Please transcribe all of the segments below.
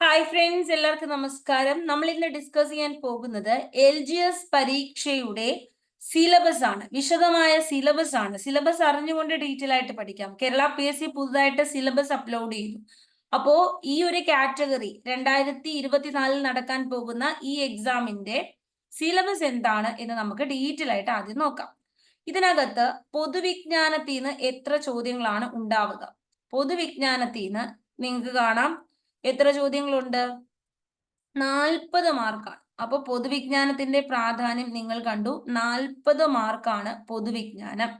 Hi friends എല്ലാവർക്കും നമസ്കാരം. നമ്മൾ ഇന്ന് ഡിസ്കസ് ചെയ്യാൻ പോകുന്നത് എൽ ജി എസ് പരീക്ഷയുടെ സിലബസ് ആണ്. വിശദമായ സിലബസ് ആണ്. സിലബസ് അറിഞ്ഞുകൊണ്ട് ഡീറ്റെയിൽ ആയിട്ട് പഠിക്കാം. കേരള പി എസ് സി പുതുതായിട്ട് സിലബസ് അപ്ലോഡ് ചെയ്തു അപ്പോ ഈ ഒരു കാറ്റഗറി രണ്ടായിരത്തി ഇരുപത്തിനാലിൽ നടക്കാൻ പോകുന്ന ഈ എക്സാമിന്റെ സിലബസ് എന്താണ് എന്ന് നമുക്ക് ഡീറ്റെയിൽ ആയിട്ട് ആദ്യം നോക്കാം. ഇതിനകത്ത് പൊതുവിജ്ഞാനത്തിന് എത്ര ചോദ്യങ്ങളാണ് ഉണ്ടാവുക? പൊതുവിജ്ഞാനത്തിന് നിങ്ങൾക്ക് കാണാം. എത്ര ചോദ്യങ്ങളുണ്ട്? നാൽപ്പത് മാർക്കാണ്. അപ്പൊ പൊതുവിജ്ഞാനത്തിന്റെ പ്രാധാന്യം നിങ്ങൾ കണ്ടു. നാൽപ്പത് മാർക്കാണ് പൊതുവിജ്ഞാനം.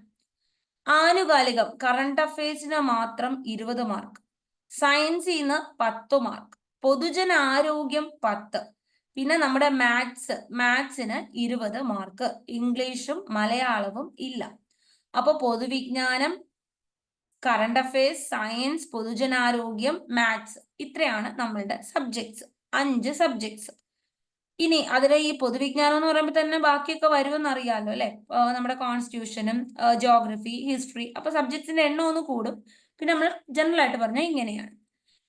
ആനുകാലികം കറണ്ട് അഫയേഴ്സിന് മാത്രം ഇരുപത് മാർക്ക്. സയൻസിൽ നിന്ന് പത്ത് മാർക്ക്. പൊതുജന ആരോഗ്യം പത്ത്. പിന്നെ നമ്മുടെ മാത്സ് മാത്സിന് ഇരുപത് മാർക്ക്. ഇംഗ്ലീഷും മലയാളവും ഇല്ല. അപ്പൊ പൊതുവിജ്ഞാനം കറണ്ട് അഫയേഴ്സ് സയൻസ് പൊതുജനാരോഗ്യം മാത്സ് ഇത്രയാണ് നമ്മളുടെ സബ്ജക്ട്സ് അഞ്ച് സബ്ജക്ട്സ് ഇനി അതിലെ ഈ പൊതുവിജ്ഞാനം എന്ന് പറയുമ്പോൾ തന്നെ ബാക്കിയൊക്കെ വരുമെന്ന് അറിയാമല്ലോ അല്ലെ നമ്മുടെ കോൺസ്റ്റിറ്റ്യൂഷനും ജോഗ്രഫി ഹിസ്റ്ററി അപ്പൊ സബ്ജക്ട്സിന്റെ എണ്ണം ഒന്ന് കൂടും. പിന്നെ നമ്മൾ ജനറൽ ആയിട്ട് പറഞ്ഞാൽ ഇങ്ങനെയാണ്.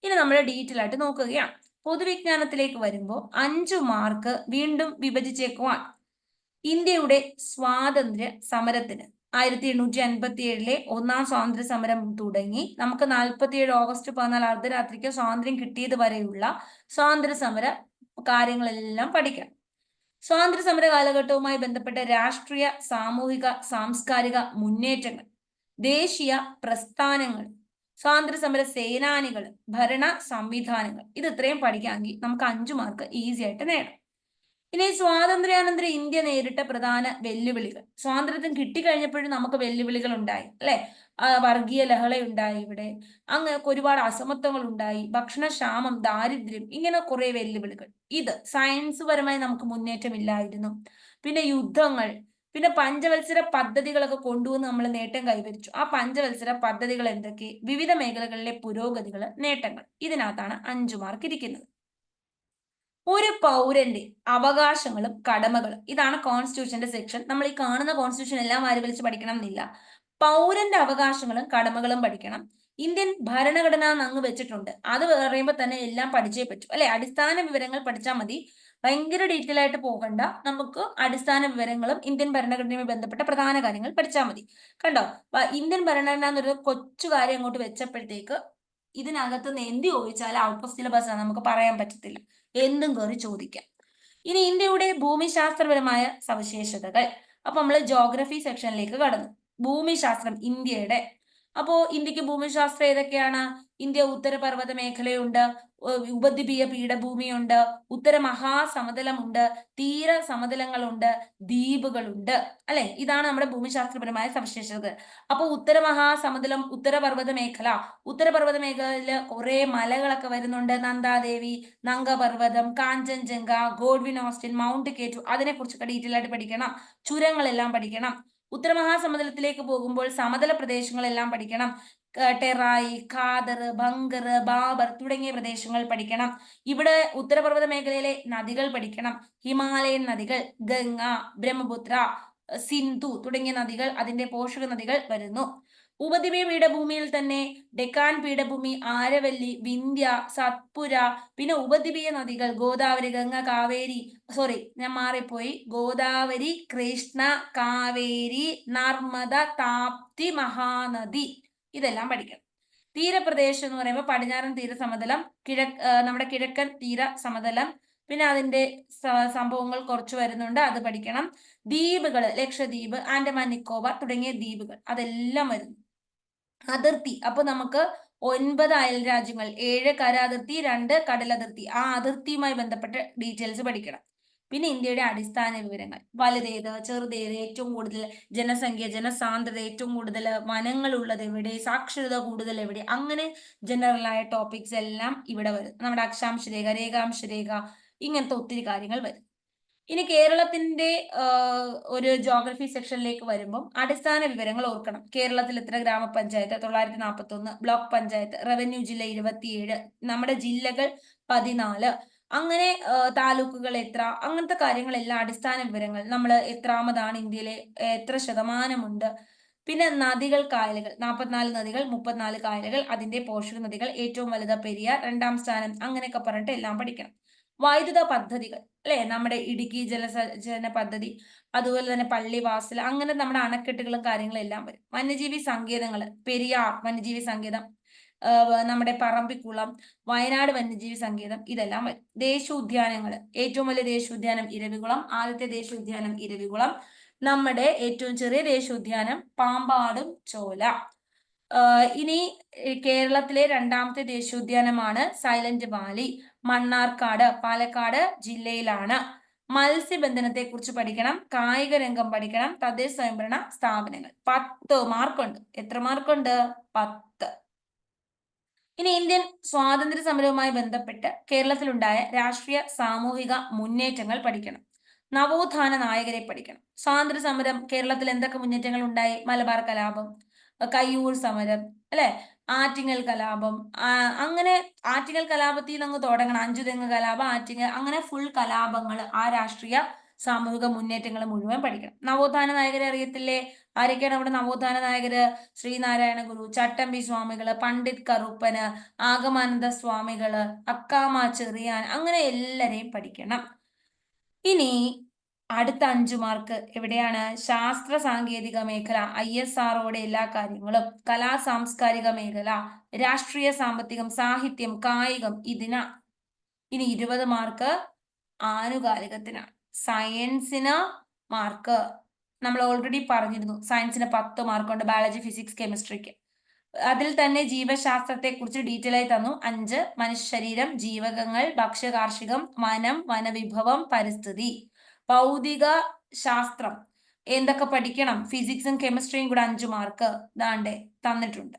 ഇനി നമ്മൾ ഡീറ്റെയിൽ ആയിട്ട് നോക്കുകയാണ്. പൊതുവിജ്ഞാനത്തിലേക്ക് വരുമ്പോൾ അഞ്ചു മാർക്ക് വീണ്ടും വിഭജിച്ചേക്കുവാൻ. ഇന്ത്യയുടെ സ്വാതന്ത്ര്യ സമരത്തിന് ആയിരത്തി എണ്ണൂറ്റി അൻപത്തി ഏഴിലെ ഒന്നാം സ്വാതന്ത്ര്യ സമരം തുടങ്ങി. നമുക്ക് നാൽപ്പത്തിയേഴ് ഓഗസ്റ്റ് പതിനാല് അർദ്ധരാത്രിക്ക് സ്വാതന്ത്ര്യം കിട്ടിയത് വരെയുള്ള സ്വാതന്ത്ര്യ സമര കാര്യങ്ങളെല്ലാം പഠിക്കാം. സ്വാതന്ത്ര്യ സമര കാലഘട്ടവുമായി ബന്ധപ്പെട്ട രാഷ്ട്രീയ സാമൂഹിക സാംസ്കാരിക മുന്നേറ്റങ്ങൾ ദേശീയ പ്രസ്ഥാനങ്ങൾ സ്വാതന്ത്ര്യ സമര സേനാനികൾ ഭരണ സംവിധാനങ്ങൾ ഇത് ഇത്രയും പഠിക്കാമെങ്കിൽ നമുക്ക് അഞ്ചു മാർക്ക് ഈസി ആയിട്ട് നേടാം. ഇനി സ്വാതന്ത്ര്യാനന്തര ഇന്ത്യ നേരിട്ട പ്രധാന വെല്ലുവിളികൾ. സ്വാതന്ത്ര്യം കിട്ടിക്കഴിഞ്ഞപ്പോഴും നമുക്ക് വെല്ലുവിളികൾ ഉണ്ടായി അല്ലെ? വർഗീയ ലഹള ഉണ്ടായി ഇവിടെ. അങ്ങ് ഒരുപാട് അസമത്വങ്ങൾ ഉണ്ടായി. ഭക്ഷണക്ഷാമം ദാരിദ്ര്യം ഇങ്ങനെ കുറെ വെല്ലുവിളികൾ. ഇത് സയൻസ് പരമായി നമുക്ക് മുന്നേറ്റമില്ലായിരുന്നു പിന്നെ യുദ്ധങ്ങൾ പിന്നെ പഞ്ചവത്സര പദ്ധതികളൊക്കെ കൊണ്ടുവന്ന് നമ്മൾ നേട്ടം കൈവരിച്ചു. ആ പഞ്ചവത്സര പദ്ധതികൾ എന്തൊക്കെ? വിവിധ മേഖലകളിലെ പുരോഗതികൾ നേട്ടങ്ങൾ. ഇതിനകത്താണ് അഞ്ചു മാർക്ക് ഇരിക്കുന്നത്. ഒരു പൗരന്റെ അവകാശങ്ങളും കടമകളും. ഇതാണ് കോൺസ്റ്റിറ്റ്യൂഷന്റെ സെക്ഷൻ നമ്മൾ ഈ കാണുന്ന കോൺസ്റ്റിറ്റ്യൂഷൻ എല്ലാം ആര് വലിച്ച് പഠിക്കണം എന്നില്ല. പൗരന്റെ അവകാശങ്ങളും കടമകളും പഠിക്കണം. ഇന്ത്യൻ ഭരണഘടന അങ്ങ് വെച്ചിട്ടുണ്ട്. അത് പറയുമ്പോൾ തന്നെ എല്ലാം പഠിച്ചേ പറ്റൂ. അല്ലെ? അടിസ്ഥാന വിവരങ്ങൾ പഠിച്ചാൽ മതി. ഭയങ്കര ഡീറ്റെയിൽ ആയിട്ട് പോകണ്ട. നമുക്ക് അടിസ്ഥാന വിവരങ്ങളും ഇന്ത്യൻ ഭരണഘടനയുമായി ബന്ധപ്പെട്ട പ്രധാന കാര്യങ്ങൾ പഠിച്ചാൽ മതി. കണ്ടോ? ഇന്ത്യൻ ഭരണഘടന എന്നൊരു കൊച്ചു കാര്യം അങ്ങോട്ട് വെച്ചപ്പോഴത്തേക്ക് ഇതിനകത്ത് നിന്ന് എന്ത് ചോദിച്ചാലും ഔട്ട് ഓഫ് സിലബസ് ആണ്. നമുക്ക് പറയാൻ പറ്റത്തില്ല. എന്തും കയറി ചോദിക്കാം. ഇനി ഇന്ത്യയുടെ ഭൂമിശാസ്ത്രപരമായ സവിശേഷതകൾ. അപ്പൊ നമ്മൾ ജോഗ്രഫി സെക്ഷനിലേക്ക് കടന്നു. ഭൂമിശാസ്ത്രം ഇന്ത്യയുടെ. അപ്പോ ഇന്ത്യയ്ക്ക് ഭൂമിശാസ്ത്രം ഏതൊക്കെയാണ്? ഇന്ത്യ ഉത്തരപർവത മേഖലയുണ്ട് ഉപദ്വീപീയ പീഠഭൂമിയുണ്ട് ഉത്തര മഹാസമതലമുണ്ട് തീര സമതലങ്ങളുണ്ട് ദ്വീപുകളുണ്ട് അല്ലെ? ഇതാണ് നമ്മുടെ ഭൂമിശാസ്ത്രപരമായ സവിശേഷതകൾ. അപ്പൊ ഉത്തര മഹാസമതലം ഉത്തരപർവത മേഖല ഉത്തരപർവത മേഖലയിൽ കുറെ മലകളൊക്കെ വരുന്നുണ്ട്. Nandadevi Nangaparvat Kanchenjunga Godwin Austen mount K two അതിനെ കുറിച്ചൊക്കെ ഡീറ്റെയിൽ ആയിട്ട് പഠിക്കണം ചുരങ്ങളെല്ലാം പഠിക്കണം. ഉത്തരമഹാസമതലത്തിലേക്ക് പോകുമ്പോൾ സമതല പ്രദേശങ്ങളെല്ലാം പഠിക്കണം. ടെറായി ഖാദർ ബങ്കർ ബാബർ തുടങ്ങിയ പ്രദേശങ്ങൾ പഠിക്കണം. ഇവിടെ ഉത്തരപർവത മേഖലയിലെ നദികൾ പഠിക്കണം. ഹിമാലയൻ നദികൾ ഗംഗ ബ്രഹ്മപുത്ര സിന്ധു തുടങ്ങിയ നദികൾ അതിന്റെ പോഷക നദികൾ വരുന്നു. ഉപദ്വീപീയ പീഠഭൂമിയിൽ തന്നെ ഡെക്കാൻ പീഠഭൂമി ആരവല്ലി വിന്ധ്യ സത്പുര പിന്നെ ഉപദ്വീപീയ നദികൾ ഗോദാവരി ഗംഗ കാവേരി സോറി ഞാൻ മാറിപ്പോയി. ഗോദാവരി കൃഷ്ണ കാവേരി നർമ്മദ താപ്തി മഹാനദി. ഇതെല്ലാം പഠിക്കണം. തീരപ്രദേശം എന്ന് പറയുമ്പോൾ പടിഞ്ഞാറൻ തീര സമതലം കിഴക്ക് നമ്മുടെ കിഴക്കൻ തീര സമതലം പിന്നെ അതിന്റെ സംഭവങ്ങൾ കുറച്ച് വരുന്നുണ്ട് അത് പഠിക്കണം. ദ്വീപുകൾ ലക്ഷദ്വീപ് ആൻഡമാൻ നിക്കോബാർ തുടങ്ങിയ ദ്വീപുകൾ അതെല്ലാം വരുന്നു. അതിർത്തി. അപ്പൊ നമുക്ക് ഒൻപത് അയൽ രാജ്യങ്ങൾ ഏഴ് കര അതിർത്തി രണ്ട് കടലതിർത്തി. ആ അതിർത്തിയുമായി ബന്ധപ്പെട്ട ഡീറ്റെയിൽസ് പഠിക്കണം. പിന്നെ ഇന്ത്യയുടെ അടിസ്ഥാന വിവരങ്ങൾ. വലുതേത് ചെറുതേത് ഏറ്റവും കൂടുതൽ ജനസംഖ്യ ജനസാന്ദ്രത ഏറ്റവും കൂടുതൽ വനങ്ങൾ ഉള്ളത് എവിടെ സാക്ഷരത കൂടുതൽ എവിടെ അങ്ങനെ ജനറൽ ആയ ടോപ്പിക്സ് എല്ലാം ഇവിടെ വരും. നമ്മുടെ അക്ഷാംശ രേഖ രേഖാംശ രേഖ ഇങ്ങനത്തെ ഒത്തിരി കാര്യങ്ങൾ വരും. ഇനി കേരളത്തിന്റെ ഒരു ജോഗ്രഫി സെക്ഷനിലേക്ക് വരുമ്പോൾ അടിസ്ഥാന വിവരങ്ങൾ ഓർക്കണം. കേരളത്തിൽ എത്ര ഗ്രാമപഞ്ചായത്ത്? തൊള്ളായിരത്തി നാൽപ്പത്തി ഒന്ന് ബ്ലോക്ക് പഞ്ചായത്ത്. റവന്യൂ ജില്ല ഇരുപത്തിയേഴ്. നമ്മുടെ ജില്ലകൾ പതിനാല്. അങ്ങനെ താലൂക്കുകൾ എത്ര? അങ്ങനത്തെ കാര്യങ്ങളെല്ലാം അടിസ്ഥാന വിവരങ്ങൾ. നമ്മൾ എത്രാമതാണ് ഇന്ത്യയിലെ എത്ര ശതമാനമുണ്ട്? പിന്നെ നദികൾ കായലുകൾ. നാൽപ്പത്തിനാല് നദികൾ മുപ്പത്തിനാല് കായലുകൾ. അതിന്റെ പോഷക നദികൾ ഏറ്റവും വലുത് പെരിയാർ. രണ്ടാം സ്ഥാനം അങ്ങനെയൊക്കെ പറഞ്ഞിട്ട് എല്ലാം പഠിക്കണം. വൈദ്യുത പദ്ധതികൾ അല്ലെ? നമ്മുടെ ഇടുക്കി ജലസേചന പദ്ധതി അതുപോലെ തന്നെ പള്ളിവാസൽ അങ്ങനെ നമ്മുടെ അണക്കെട്ടുകളും കാര്യങ്ങളും എല്ലാം വരും. വന്യജീവി സങ്കേതങ്ങൾ പെരിയാർ വന്യജീവി സങ്കേതം നമ്മുടെ പറമ്പിക്കുളം വയനാട് വന്യജീവി സങ്കേതം ഇതെല്ലാം വരും. ദേശീയോദ്യാനങ്ങൾ ഏറ്റവും വലിയ ദേശീയോദ്യാനം ഇരവികുളം ആദ്യത്തെ ദേശീയോദ്യാനം ഇരവികുളം നമ്മുടെ ഏറ്റവും ചെറിയ ദേശീയോദ്യാനം പാമ്പാടും ചോല. ഇനി കേരളത്തിലെ രണ്ടാമത്തെ ദേശീയോദ്യാനമാണ് സൈലന്റ് വാലി. മണ്ണാർക്കാട് പാലക്കാട് ജില്ലയിലാണ്. മത്സ്യബന്ധനത്തെ കുറിച്ച് പഠിക്കണം കായിക രംഗം പഠിക്കണം തദ്ദേശ സ്വയംഭരണ സ്ഥാപനങ്ങൾ. പത്ത് മാർക്കുണ്ട്. എത്ര മാർക്കുണ്ട്? പത്ത്. ഇനി ഇന്ത്യൻ സ്വാതന്ത്ര്യ സമരവുമായി ബന്ധപ്പെട്ട് കേരളത്തിലുണ്ടായ രാഷ്ട്രീയ സാമൂഹിക മുന്നേറ്റങ്ങൾ പഠിക്കണം. നവോത്ഥാന നായകരെ പഠിക്കണം. സ്വാതന്ത്ര്യ സമരം കേരളത്തിൽ എന്തൊക്കെ മുന്നേറ്റങ്ങൾ ഉണ്ടായി മലബാർ കലാപം കയ്യൂർ സമരം അല്ലെ? ആറ്റിങ്ങൽ കലാപം അങ്ങനെ ആറ്റിങ്ങൽ കലാപത്തിൽ നിന്ന് അങ്ങ് തുടങ്ങണം. അഞ്ചുതെങ്ങ് കലാപം ആറ്റിങ്ങൽ അങ്ങനെ ഫുൾ കലാപങ്ങൾ ആ രാഷ്ട്രീയ സാമൂഹിക മുന്നേറ്റങ്ങൾ മുഴുവൻ പഠിക്കണം. നവോത്ഥാന നായകരെ അറിയത്തില്ലേ? ആരൊക്കെയാണ് നമ്മുടെ നവോത്ഥാന നായകര്? ശ്രീനാരായണ ഗുരു ചട്ടമ്പി സ്വാമികൾ പണ്ഡിറ്റ് കറുപ്പന് ആഗമാനന്ദ സ്വാമികൾ അക്കാമ ചെറിയാൻ അങ്ങനെ എല്ലാരെയും പഠിക്കണം. ഇനി അടുത്ത അഞ്ചു മാർക്ക് എവിടെയാണ്? ശാസ്ത്ര സാങ്കേതിക മേഖല ഐ എസ് ആർഒയുടെ എല്ലാ കാര്യങ്ങളും കലാ സാംസ്കാരിക മേഖല രാഷ്ട്രീയ സാമ്പത്തികം സാഹിത്യം കായികം ഇതിന ഇനി ഇരുപത് മാർക്ക് ആനുകാലികത്തിനാണ്. സയൻസിന് മാർക്ക് നമ്മൾ ഓൾറെഡി പറഞ്ഞിരുന്നു. സയൻസിന് പത്ത് മാർക്കുണ്ട് ബയോളജി ഫിസിക്സ് കെമിസ്ട്രിക്ക് അതിൽ തന്നെ ജീവശാസ്ത്രത്തെ കുറിച്ച് ഡീറ്റെയിൽ ആയി തന്നു. അഞ്ച് മനുഷ്യ ശരീരം ജീവകങ്ങൾ ഭക്ഷ്യകാർഷികം വനം വനവിഭവം പരിസ്ഥിതി. ഭൗതിക ശാസ്ത്രം. എന്തൊക്കെ പഠിക്കണം? ഫിസിക്സും കെമിസ്ട്രിയും കൂടെ അഞ്ചു മാർക്ക് ദാണ്ടെ തന്നിട്ടുണ്ട്.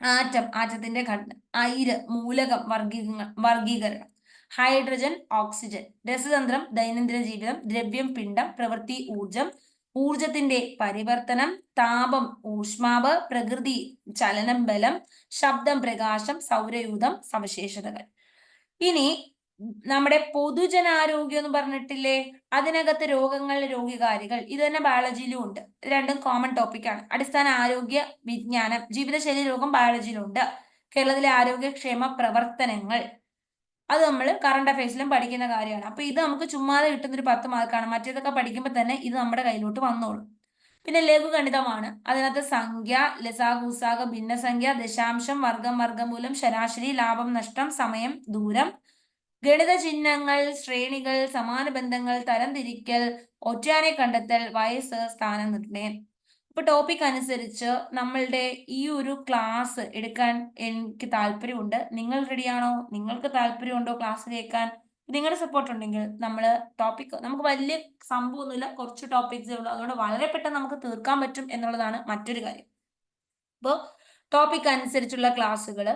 ആറ്റം ആറ്റത്തിന്റെ ഘടന. ഐര് മൂലകം വർഗീക വർഗീകരണം ഹൈഡ്രജൻ ഓക്സിജൻ. രസതന്ത്രം ദൈനംദിന ജീവിതം ദ്രവ്യം പിണ്ഡം പ്രവൃത്തി ഊർജം ഊർജത്തിന്റെ പരിവർത്തനം താപം ഊഷ്മാവ് പ്രകൃതി ചലനം ബലം ശബ്ദം പ്രകാശം സൗരയൂഥം സവിശേഷതകൾ. ഇനി നമ്മുടെ പൊതുജനാരോഗ്യം എന്ന് പറഞ്ഞിട്ടില്ലേ അതിനകത്ത് രോഗങ്ങൾ രോഗികാരികൾ ഇത് തന്നെ ബയോളജിയിലും ഉണ്ട്. രണ്ടും കോമൺ ടോപ്പിക്കാണ് അടിസ്ഥാന ആരോഗ്യ വിജ്ഞാനം ജീവിതശൈലി രോഗം ബയോളജിയിലും ഉണ്ട്. കേരളത്തിലെ ആരോഗ്യക്ഷേമ പ്രവർത്തനങ്ങൾ. അത് നമ്മൾ കറണ്ട് അഫയേഴ്സിലും പഠിക്കുന്ന കാര്യമാണ്. അപ്പൊ ഇത് നമുക്ക് ചുമ്മാതെ കിട്ടുന്ന ഒരു പത്ത് മാർക്കാണ്. മറ്റേതൊക്കെ പഠിക്കുമ്പോൾ തന്നെ ഇത് നമ്മുടെ കയ്യിലോട്ട് വന്നോളും. പിന്നെ ലഘുഗണിതമാണ്. അതിനകത്ത് സംഖ്യ ലസാഗുസാഗ ഭിന്നസംഖ്യ ദശാംശം വർഗം വർഗമൂലം ശരാശരി ലാഭം നഷ്ടം സമയം ദൂരം ഗണിത ചിഹ്നങ്ങൾ ശ്രേണികൾ സമാന ബന്ധങ്ങൾ തരംതിരിക്കൽ ഒറ്റാനെ കണ്ടെത്തൽ വയസ്സ് സ്ഥാനം നിർണയം. ഇപ്പൊ ടോപ്പിക് അനുസരിച്ച് നമ്മളുടെ ഈ ഒരു ക്ലാസ് എടുക്കാൻ എനിക്ക് താല്പര്യമുണ്ട്. നിങ്ങൾ റെഡിയാണോ നിങ്ങൾക്ക് താല്പര്യമുണ്ടോ ക്ലാസ് കേൾക്കാൻ? നിങ്ങളുടെ സപ്പോർട്ട് ഉണ്ടെങ്കിൽ നമ്മൾ ടോപ്പിക് നമുക്ക് വലിയ സംഭവമൊന്നുമില്ല. കുറച്ച് ടോപ്പിക്സേ ഉള്ളൂ. അതുകൊണ്ട് വളരെ പെട്ടെന്ന് നമുക്ക് തീർക്കാൻ പറ്റും എന്നുള്ളതാണ് മറ്റൊരു കാര്യം. അപ്പോൾ ടോപ്പിക് അനുസരിച്ചുള്ള ക്ലാസ്സുകൾ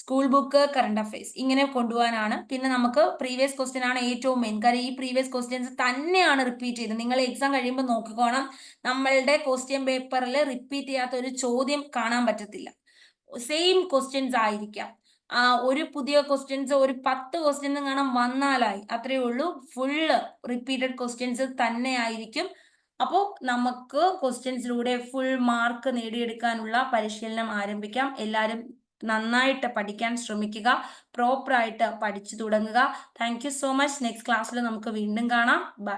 സ്കൂൾ ബുക്ക് കറണ്ട് അഫയേഴ്സ് ഇങ്ങനെ കൊണ്ടുപോകാനാണ്. പിന്നെ നമുക്ക് പ്രീവിയസ് ക്വസ്റ്റ്യൻ ആണ് ഏറ്റവും മെയിൻ കാര്യം. ഈ പ്രീവിയസ് ക്വസ്റ്റ്യൻസ് തന്നെയാണ് റിപ്പീറ്റ് ചെയ്തത്. നിങ്ങൾ എക്സാം കഴിയുമ്പോൾ നോക്കിക്കോണം. നമ്മളുടെ ക്വസ്റ്റ്യൻ പേപ്പറിൽ റിപ്പീറ്റ് ചെയ്യാത്ത ഒരു ചോദ്യം കാണാൻ പറ്റത്തില്ല. സെയിം ക്വസ്റ്റ്യൻസ് ആയിരിക്കാം. ഒരു പുതിയ ക്വസ്റ്റ്യൻസ് ഒരു പത്ത് ക്വസ്റ്റ്യൻസ് കാണാൻ വന്നാലായി. അത്രയേ ഉള്ളൂ. ഫുള്ള് റിപ്പീറ്റഡ് ക്വസ്റ്റ്യൻസ് തന്നെ ആയിരിക്കും. അപ്പോൾ നമുക്ക് ക്വസ്റ്റ്യൻസിലൂടെ ഫുൾ മാർക്ക് നേടിയെടുക്കാനുള്ള പരിശീലനം ആരംഭിക്കാം. എല്ലാവരും നന്നായിട്ട് പഠിക്കാൻ ശ്രമിക്കുക പ്രോപ്പറായിട്ട് പഠിച്ചു തുടങ്ങുക. താങ്ക് സോ മച്ച് നെക്സ്റ്റ് ക്ലാസ്സിൽ നമുക്ക് വീണ്ടും കാണാം. ബൈ